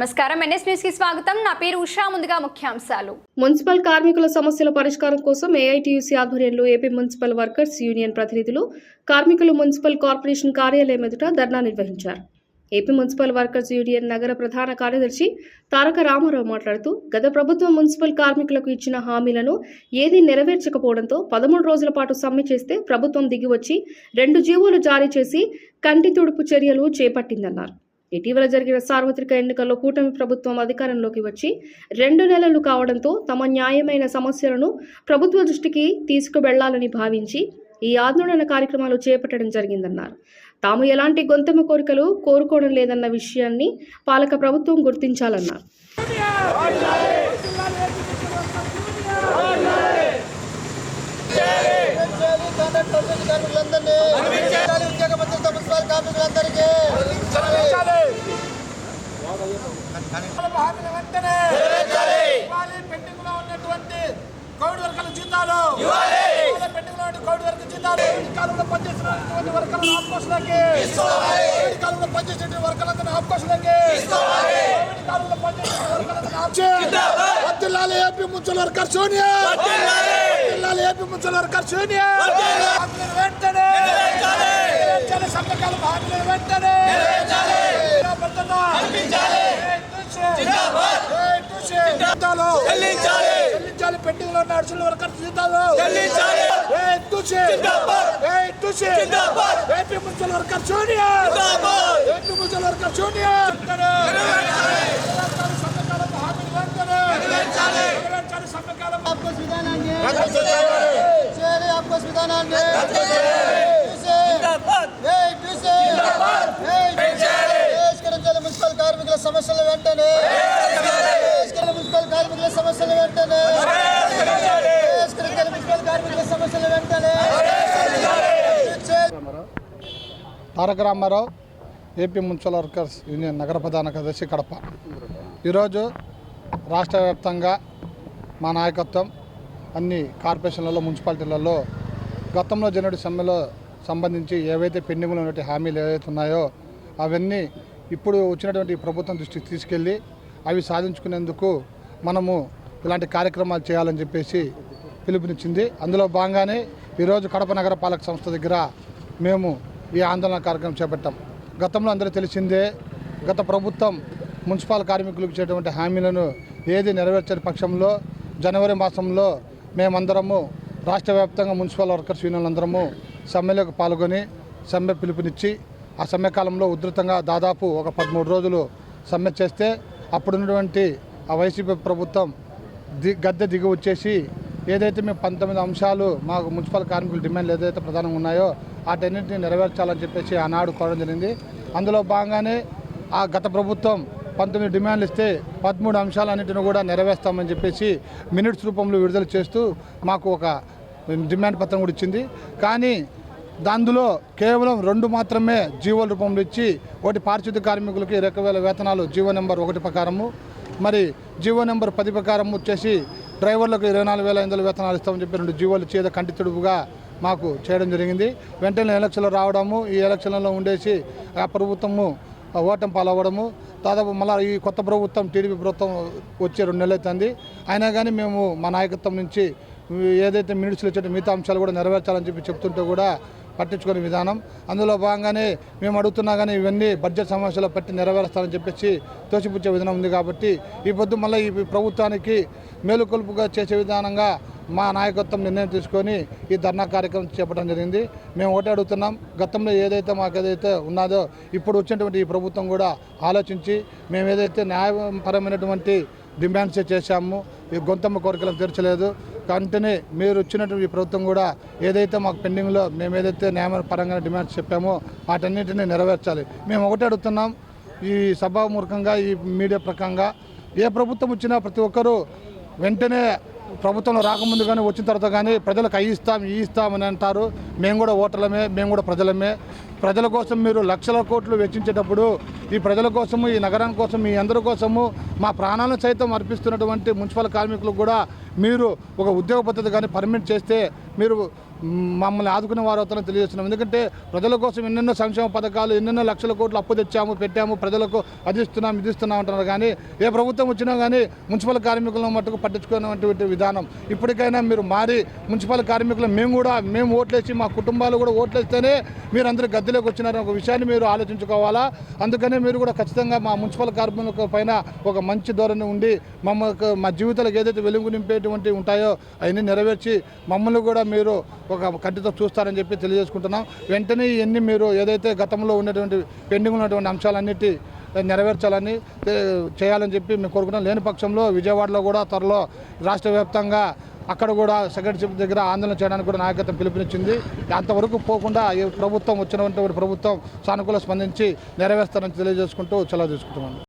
నమస్కారం. ఎన్ఎస్ న్యూస్కి స్వాగతం. నా పేరు ఉషా. ముందుగా ముఖ్యాంశాలు. మున్సిపల్ కార్మికుల సమస్యల పరిష్కారం కోసం ఏఐటీయూసీ ఆధ్వర్యంలో ఏపీ మున్సిపల్ వర్కర్స్ యూనియన్ ప్రతినిధులు కార్మికులు మున్సిపల్ కార్పొరేషన్ కార్యాలయం ఎదుట ధర్నా నిర్వహించారు. ఏపీ మున్సిపల్ వర్కర్స్ యూనియన్ నగర ప్రధాన కార్యదర్శి తారక రామారావు మాట్లాడుతూ గత ప్రభుత్వం మున్సిపల్ కార్మికులకు ఇచ్చిన హామీలను ఏదీ నెరవేర్చకపోవడంతో పదమూడు రోజుల పాటు సమ్మె చేస్తే ప్రభుత్వం దిగివచ్చి రెండు జీవోలు జారీ చేసి కంటి తుడుపు చర్యలు చేపట్టిందన్నారు. ఇటీవల జరిగిన సార్వత్రిక ఎన్నికల్లో కూటమి ప్రభుత్వం అధికారంలోకి వచ్చి రెండు నెలలు కావడంతో తమ న్యాయమైన సమస్యలను ప్రభుత్వ దృష్టికి తీసుకువెళ్ళాలని భావించి ఈ ఆందోళన కార్యక్రమాలు చేపట్టడం జరిగిందన్నారు తాము ఎలాంటి గొంతమ కోరికలు కోరుకోవడం లేదన్న విషయాన్ని పాలక ప్రభుత్వం గుర్తించాలన్నారు ఉద్యోగ భద్రత మున్సిపల్ కార్మికులందరికీ వెంటనే ఇవ్వాలి పెండింగ్లో ఉన్నటువంటి కోవిడ్ వర్కర్ల జీతాలు. కోవిడ్ వర్కర్ జీతాలు కాలంలో పనిచేస్తున్నటువంటి వర్కర్ల ఆఫ్కోర్స్లకి కోవిడ్ కాలంలో పనిచేసేటువంటి వర్కర్లందరినీ ఆఫ్కోర్స్లకి కోవిడ్ కాలంలో పనిచేసిన వర్కర్లందరినీ ఆఫ్కోర్స్ వద్దిల్లాలి ఏపీ మున్సిపల్ వర్కర్ సోనియా. వద్దిల్లాలి ఏపీ మున్సిపల్ వర్కర్ సోనియా. వెంటనే. సమ్మెకాలం హామీలను వెంటనే. భద్రత. జీతాలు చెల్లించాలి పెండింగ్లో ఉన్న అర్జున్ వర్కర్ జీతాలు చెల్లించాలి AP municipal worker union AP municipal worker union సమ్మెకాలం హామీలు సమస్యలు వెంటనే. మున్సిపల్ కార్మికుల సమస్యలు వెంటనే. మున్సిపల్ కార్మికుల సమస్యలు వెంటనే. Taraka Ramarao AP municipal workers union నగర ప్రధాన కార్యదర్శి కడప. ఈరోజు రాష్ట్ర వ్యాప్తంగా మా నాయకత్వం అన్ని కార్పొరేషన్లలో మున్సిపాలిటీలలో గతంలో జరిగిన సమ్మెలో సంబంధించి ఏవైతే పెండింగ్లో ఉన్నటువంటి హామీలు ఏవైతే ఉన్నాయో అవన్నీ ఇప్పుడు వచ్చినటువంటి ప్రభుత్వం దృష్టికి తీసుకెళ్ళి అవి సాధించుకునేందుకు మనము ఇలాంటి కార్యక్రమాలు చేయాలని చెప్పేసి పిలుపునిచ్చింది. అందులో భాగంగానే ఈరోజు కడప నగర పాలక సంస్థ దగ్గర మేము ఈ ఆందోళన కార్యక్రమం చేపట్టాం. గతంలో అందరూ తెలిసిందే గత ప్రభుత్వం మున్సిపల్ కార్మికులకు ఇచ్చేటువంటి హామీలను ఏది నెరవేర్చని పక్షంలో జనవరి మాసంలో మేమందరము రాష్ట్ర వ్యాప్తంగా మున్సిపల్ వర్కర్స్ యూనియన్ అందరము సమ్మెలోకి పాల్గొని సమ్మె పిలుపునిచ్చి ఆ సమ్మె కాలంలో ఉధృతంగా దాదాపు ఒక పదమూడు రోజులు సమ్మె చేస్తే అప్పుడున్నటువంటి ఆ వైసీపీ ప్రభుత్వం ది గద్దె దిగి వచ్చేసి ఏదైతే మేము పంతొమ్మిది అంశాలు మాకు మున్సిపల్ కార్మికుల డిమాండ్లు ఏదైతే ప్రధానంగా ఉన్నాయో వాటన్నింటినీ నెరవేర్చాలని చెప్పేసి ఆనాడు కోరడం జరిగింది. అందులో భాగంగానే ఆ గత ప్రభుత్వం పంతొమ్మిది డిమాండ్లు ఇస్తే పదమూడు అంశాలన్నింటిని కూడా నెరవేర్స్తామని చెప్పేసి మినిట్స్ రూపంలో విడుదల చేస్తూ మాకు ఒక డిమాండ్ పత్రం కూడా ఇచ్చింది. కానీ అందులో కేవలం రెండు మాత్రమే జీవోల రూపంలో ఇచ్చి ఒకటి పారిశుద్ధ్య కార్మికులకి ఇరవై వేల వేతనాలు జీవో నెంబర్ ఒకటి ప్రకారము. మరి జీవో నెంబర్ పది ప్రకారం వచ్చేసి డ్రైవర్లకు ఇరవై నాలుగు వేల ఐదు వందల వేతనాలు ఇస్తామని చెప్పి రెండు జీవోలు చేత కంటి తుడుపుగా మాకు చేయడం జరిగింది. వెంటనే ఎలక్షన్లు రావడము ఈ ఎలక్షన్లలో ఉండేసి ఆ ప్రభుత్వము ఓటం పాలవ్వడము. దాదాపు మళ్ళీ ఈ కొత్త ప్రభుత్వం టీడీపీ ప్రభుత్వం వచ్చే రెండు నెలలు అవుతుంది. అయినా కానీ మేము మా నాయకత్వం నుంచి ఏదైతే మినిట్స్లో వచ్చే మిగతా అంశాలు కూడా నెరవేర్చాలని చెప్పి చెప్తుంటే కూడా పట్టించుకునే విధానం. అందులో భాగంగానే మేము అడుగుతున్నా కానీ ఇవన్నీ బడ్జెట్ సమస్యలో పెట్టి నెరవేరుస్తారని చెప్పేసి తోసిపుచ్చే విధానం ఉంది కాబట్టి ఈ పొద్దు మళ్ళీ ఈ ప్రభుత్వానికి మేలుకొల్పుగా చేసే విధానంగా మా నాయకత్వం నిర్ణయం తీసుకొని ఈ ధర్నా కార్యక్రమం చేపట్టడం జరిగింది. మేము ఒకటే అడుగుతున్నాం. గతంలో ఏదైతే మాకు ఏదైతే ఉన్నదో ఇప్పుడు వచ్చినటువంటి ఈ ప్రభుత్వం కూడా ఆలోచించి మేము ఏదైతే న్యాయపరమైనటువంటి డిమాండ్స్ చేశాము ఈ గొంతమ్మ కోరికలను తీర్చలేదు. వెంటనే మీరు వచ్చినటువంటి ఈ ప్రభుత్వం కూడా ఏదైతే మాకు పెండింగ్లో మేము ఏదైతే న్యాయపరంగా డిమాండ్స్ చెప్పామో వాటన్నిటిని నెరవేర్చాలి. మేము ఒకటే అడుగుతున్నాం ఈ సభామూర్ఖంగా ఈ మీడియా ప్రకంగా ఏ ప్రభుత్వం వచ్చినా ప్రతి ఒక్కరూ వెంటనే ప్రభుత్వంలో రాకముందు కానీ వచ్చిన తర్వాత కానీ ప్రజలకు అవి ఇస్తాం ఈ ఇస్తాం అని అంటారు. మేము కూడా ఓటర్లమే మేము కూడా ప్రజలమే. ప్రజల కోసం మీరు లక్షల కోట్లు వెచ్చించేటప్పుడు ఈ ప్రజల కోసము ఈ నగరం కోసం మీ అందరి కోసము మా ప్రాణాలను సైతం అర్పిస్తున్నటువంటి మున్సిపల్ కార్మికులకు కూడా మీరు ఒక ఉద్యోగ పద్ధతి కానీ పర్మిట్ చేస్తే మీరు మమ్మల్ని ఆదుకునే వారు అవుతారని తెలియజేస్తున్నాం. ఎందుకంటే ప్రజల కోసం ఎన్నెన్నో సంక్షేమ పథకాలు ఎన్నెన్నో లక్షల కోట్లు అప్పు తెచ్చాము పెట్టాము ప్రజలకు అది ఇస్తున్నాం ఇది ఇస్తున్నాం అంటున్నారు. కానీ ఏ ప్రభుత్వం వచ్చినా కానీ మున్సిపల్ కార్మికులను మట్టుకు పట్టించుకునేటువంటి విధానం ఇప్పటికైనా మీరు మారి మున్సిపల్ కార్మికులు మేము కూడా మేము ఓట్లేసి మా కుటుంబాలు కూడా ఓట్లేస్తేనే మీరు గద్దెలోకి వచ్చినారని ఒక విషయాన్ని మీరు ఆలోచించుకోవాలా. అందుకనే మీరు కూడా ఖచ్చితంగా మా మున్సిపల్ కార్మికుల పైన ఒక మంచి ధోరణి ఉండి మమ్మల్ని మా జీవితాలకు ఏదైతే వెలుగు నింపేటువంటి ఉంటాయో అవన్నీ నెరవేర్చి మమ్మల్ని కూడా మీరు ఒక కంటితో చూస్తారని చెప్పి తెలియజేసుకుంటున్నాం. వెంటనే ఇవన్నీ మీరు ఏదైతే గతంలో ఉన్నటువంటి పెండింగ్ ఉన్నటువంటి అంశాలన్నిటి నెరవేర్చాలని చేయాలని చెప్పి మేము కోరుకుంటాం లేని పక్షంలో విజయవాడలో కూడా త్వరలో రాష్ట్ర వ్యాప్తంగా అక్కడ కూడా సెక్రటరీ దగ్గర ఆందోళన చేయడానికి కూడా నాయకత్వం పిలుపునిచ్చింది. అంతవరకు పోకుండా ఈ ప్రభుత్వం వచ్చినటువంటి ప్రభుత్వం సానుకూల స్పందించి నెరవేర్స్తారని తెలియజేసుకుంటూ సెలవు తీసుకుంటున్నాను